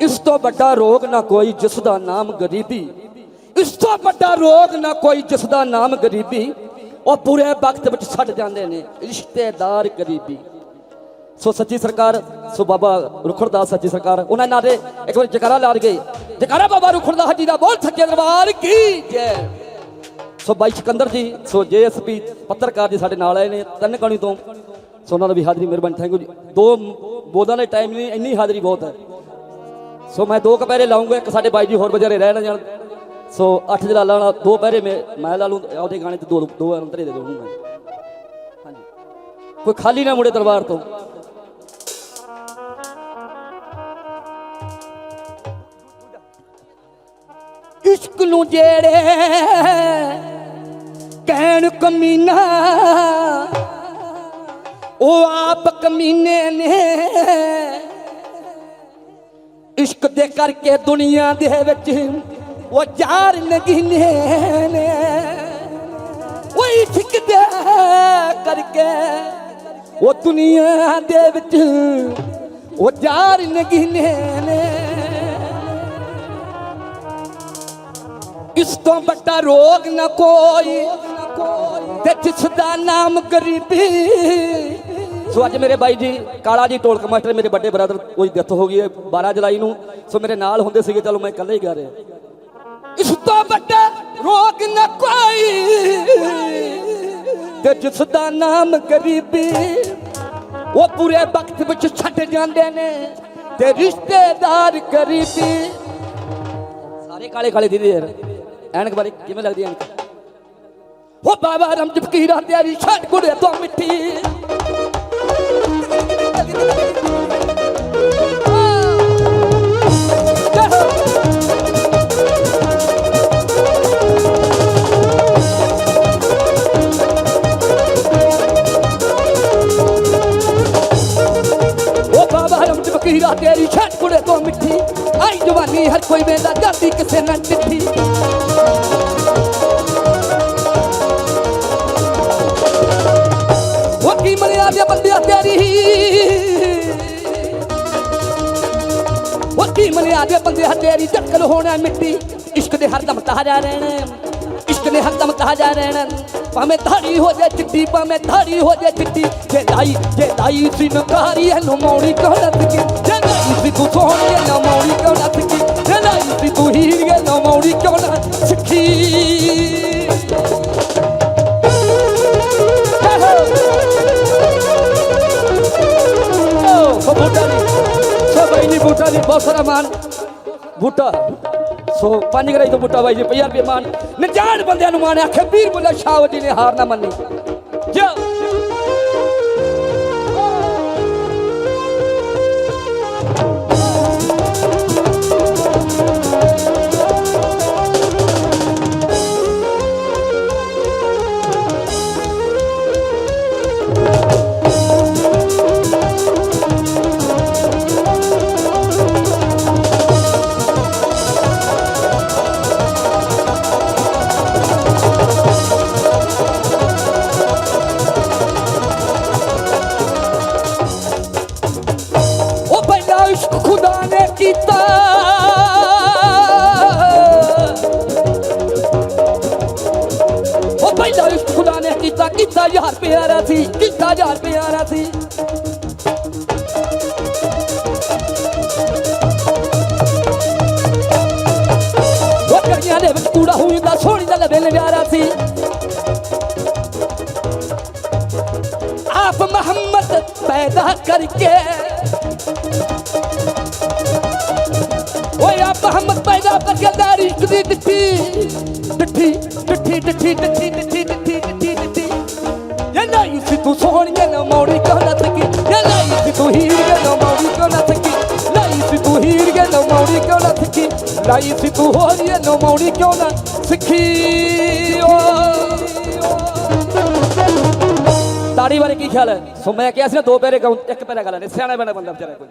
ਇਸ ਤੋਂ ਵੱਡਾ ਰੋਗ ਨਾ ਕੋਈ ਜਿਸ ਦਾ ਨਾਮ ਗਰੀਬੀ। ਇਸ ਤੋਂ ਵੱਡਾ ਰੋਗ ਨਾ ਕੋਈ ਜਿਸ ਦਾ ਨਾਮ ਗਰੀਬੀ। ਉਹ ਪੂਰੇ ਵਕਤ ਵਿੱਚ ਛੱਡ ਜਾਂਦੇ ਨੇ, ਰਿਸ਼ਤੇਦਾਰ ਗਰੀਬੀ। ਸੋ ਸੱਚੀ ਸਰਕਾਰ, ਸੋ ਬਾਬਾ ਰੁਖੜਦਾਸ ਸੱਚੀ ਸਰਕਾਰ, ਉਹਨਾਂ ਨਾਲ ਇੱਕ ਵਾਰ ਜਕਾਰਾ ਲਾ ਗਏ। ਜਕਾਰਾ ਬਾਬਾ ਰੁਖੜਦਾਸ ਜੀ ਦਾ ਬੋਲ ਸੱਚੇ ਦਰਬਾਰ ਕੀ ਜੈ। ਸੋ ਬਾਈ ਸਿਕੰਦਰ ਜੀ, ਸੋ ਜੇਐਸਪੀ ਪੱਤਰਕਾਰ ਜੀ ਸਾਡੇ ਨਾਲ ਆਏ ਨੇ ਤਿੰਨ ਕਣੀ ਤੋਂ। ਸੋ ਉਹਨਾਂ ਦਾ ਵੀ ਹਾਜ਼ਰੀ ਮਿਹਰਬਾਨੀ ਥੈਂਕ ਯੂ ਜੀ। ਦੋ ਬੋਲਾਂ ਦੇ ਟਾਈਮ ਨਹੀਂ ਇੰਨੀ ਹਾਜ਼ਰੀ ਬਹੁਤ ਹੈ। ਸੋ ਮੈਂ ਦੋ ਕਪਹਿਰੇ ਲਾਉਂਗਾ, ਇੱਕ ਸਾਡੇ ਬਾਈ ਜੀ ਹੋਰ ਬਜਾਰੇ ਰਹਿ ਜਾਣ। ਸੋ ਅੱਠ ਜਲਾਲਾਂ ਵਾਲਾ ਦੋ ਪਹਿਰੇ ਮੈਂ ਲਾ ਲੂੰ ਉਹਦੇ ਗਾਣੇ ਤੇ ਦੋ ਦੋ ਅੰਤਰੇ ਦੇ ਦਊਂਗਾ। ਹਾਂਜੀ। ਕੋਈ ਖਾਲੀ ਨਾ ਮੁੜੇ ਦਰਬਾਰ ਤੋਂ। ਇਸ਼ਕ ਨੂੰ ਜਿਹੜੇ ਕਹਿਣ ਕਮੀਨਾ, ਉਹ ਆਪ ਕਮੀਨੇ ਨੇ। ਇਸ਼ਕ ਦੇ ਕਰਕੇ ਦੁਨੀਆ ਦੇ ਵਿੱਚ ਉਹ ਚਾਰ ਨਗੀਨੇ ਨੇ ਉਹ ਇਸ਼ਕ ਦੇ ਕਰਕੇ ਉਹ ਦੁਨੀਆ ਦੇ ਵਿੱਚ ਉਹ ਚਾਰ ਨਗੀਨੇ ਨੇ। ਇਸ ਤੋਂ ਵੱਡਾ ਰੋਗ ਨਾ ਕੋਈ ਤੇ ਜਿਸ ਦਾ ਨਾਮ ਗਰੀਬੀ ਸੋ ਅੱਜ ਮੇਰੇ ਬਾਈ ਜੀ, ਕਾਲਾ ਜੀ, ਢੋਲਕ ਮਾਸਟਰ ਮੇਰੇ ਵੱਡੇ ਬ੍ਰਦਰ ਕੋਈ ਡੈਥ ਹੋ ਗਈ ਹੈ 12 ਜੁਲਾਈ ਨੂੰ। ਸੋ ਮੇਰੇ ਨਾਲ ਹੁੰਦੇ ਸੀਗੇ, ਚਲੋ ਮੈਂ ਇਕੱਲੇ ਹੀ ਗਾ ਰਿਹਾ। ਇਸ ਤੋਂ ਵੱਡਾ ਰੋਗ ਨਾ ਕੋਈ, ਤੇ ਜਿਸ ਦਾ ਨਾਮ ਗਰੀਬੀ, ਉਹ ਪੂਰੇ ਵਕਤ ਵਿੱਚ ਛੱਡ ਜਾਂਦੇ ਨੇ, ਤੇ ਰਿਸ਼ਤੇਦਾਰ ਗਰੀਬੀ। ਸਾਰੇ ਕਾਲੇ ਕਾਲੇ ਦੀਦੀ ਯਾਰ, ਐਨਕ ਬਾਰੇ ਕਿਵੇਂ ਲੱਗਦੀ ਐਨਕ? ਉਹ ਬਾਬਾ ਰਮ ਫਕੀਰਾਂ ਤੇਰੀ ਛੱਡ ਕੁੜੇ ਤੋਂ ਮਿੱਠੀ। ਫਕੀਰਾਂ ਤੇਰੀ ਛੱਡ ਕੁੜੇ ਤੋਂ ਮਿੱਠੀ। ਆਈ ਜਵਾਨੀ ਹਰ ਕੋਈ ਵੇਂਦਾ, ਜਾਂਦੀ ਕਿਸੇ ਨਾਲ ਚਿੱਠੀ। ਉਹ ਕੀ ਮਰਿਆ ਦੇ ਬੰਦਿਆ ਤੇਰੀ। ਉਹ ਕੀ ਮਰਿਆ ਦੇ ਬੰਦਿਆ ਤੇਰੀ ਚੱਕਲ ਹੋਣਾ ਮਿੱਟੀ। ਇਸ਼ਕ ਦੇ ਹਰਦਮ ਤਾਜ਼ਾ ਰਹਿਣਾ। ਇਸ਼ਕ ਨੇ ਹਰਦਮ ਤਾਜ਼ਾ ਰਹਿਣਾ। ਭਾਵੇਂ ਧਾੜੀ ਹੋ ਜਾ ਚਿੱਟੀ, ਭਾਵੇਂ ਧਾੜੀ ਹੋ ਜਾ ਚਿੱਟੀ। ਜੇ ਲਾਈ ਜੇ ਲਾਈ ਸੀ ਨਕਾਰੀ, ਇਹਨੂੰ ਮੌੜੀ ਕਿਉਂ ਨੱਥ ਕੇ? ਜੇ ਲਾਈ ਸੀ ਤੂੰ ਸੋਹਣੀ ਨਾ ਮੌੜੀ ਕਿਉਂ ਨੱਥ ਕੇ? ਜੇ ਲਾਈ ਸੀ ਤੂੰ ਹੀਰ ਨਾ ਮੌੜੀ ਕਿਉਂ ਨਾ ਸਿੱਖੀ ਸੋ ਬੂਟਾ ਜੀ ਸੋ ਬਹੁਤ ਸਾਰਾ ਮਾਨ ਬੂਟਾ। ਸੋ ਪੰਜ ਗਰਾਈ ਤੋਂ ਬੂਟਾ ਬਾਈ ਜੀ 50 ਰੁਪਏ ਮਾਨ। ਨਜਾਣ ਬੰਦਿਆਂ ਨੂੰ ਮਾਣ ਆਖੇ ਵੀਰ ਬੁੱਲਾ ਸ਼ਾਹ ਜੀ ਨੇ ਹਾਰ ਨਾ ਮੰਨੀ। ਜਾ ਉਹ ਇਸ਼ਕ ਖੁਦਾ ਨੇ ਕੀਤਾ ਕੀਤਾ ਯਾਰ ਪਿਆਰਾ ਸੀ ਕੀਤਾ ਯਾਰ ਪਿਆਰਾ ਸੀ ਉਹ ਕੜੀਆਂ ਦੇ ਵਿੱਚ ਕੂੜਾ ਹੋਈ ਸੋਹਣੀ ਦਾ ਲਵੇ ਨਜ਼ਾਰਾ ਸੀ ਆਪ ਮੁਹੰਮਦ ਪੈਦਾ ਕਰਕੇ ਓਏ ਆਪ ਮੁਹੰਮਦ ਪੈਦਾ ਕਰਕੇ ਦਾਰੀ ਕਦੀ ਦਿੱਤੀ ਮੌੜੀ ਕਿਉਂ ਨਾ ਥਕੀ ਨਹੀਂ ਸੀ ਤੂੰ ਹੋਰੀਏ ਨਾ ਮੌੜੀ ਕਿਉਂ ਨਾ ਸਿੱਖੀ? ਓ। ਤਾੜੀ ਬਾਰੇ ਕੀ ਖਿਆਲ ਹੈ? ਸੋ ਮੈਂ ਕਿਹਾ ਸੀ ਨਾ, ਦੋ ਪੈਰੇ ਗਾਉਂ, ਇੱਕ ਪੈਰਾ ਗਾ ਲੈਣੇ ਸਿਆਣਾ ਬਣਾ ਬੰਦਾ ਵਿਚਾਰਾ ਕੋਈ।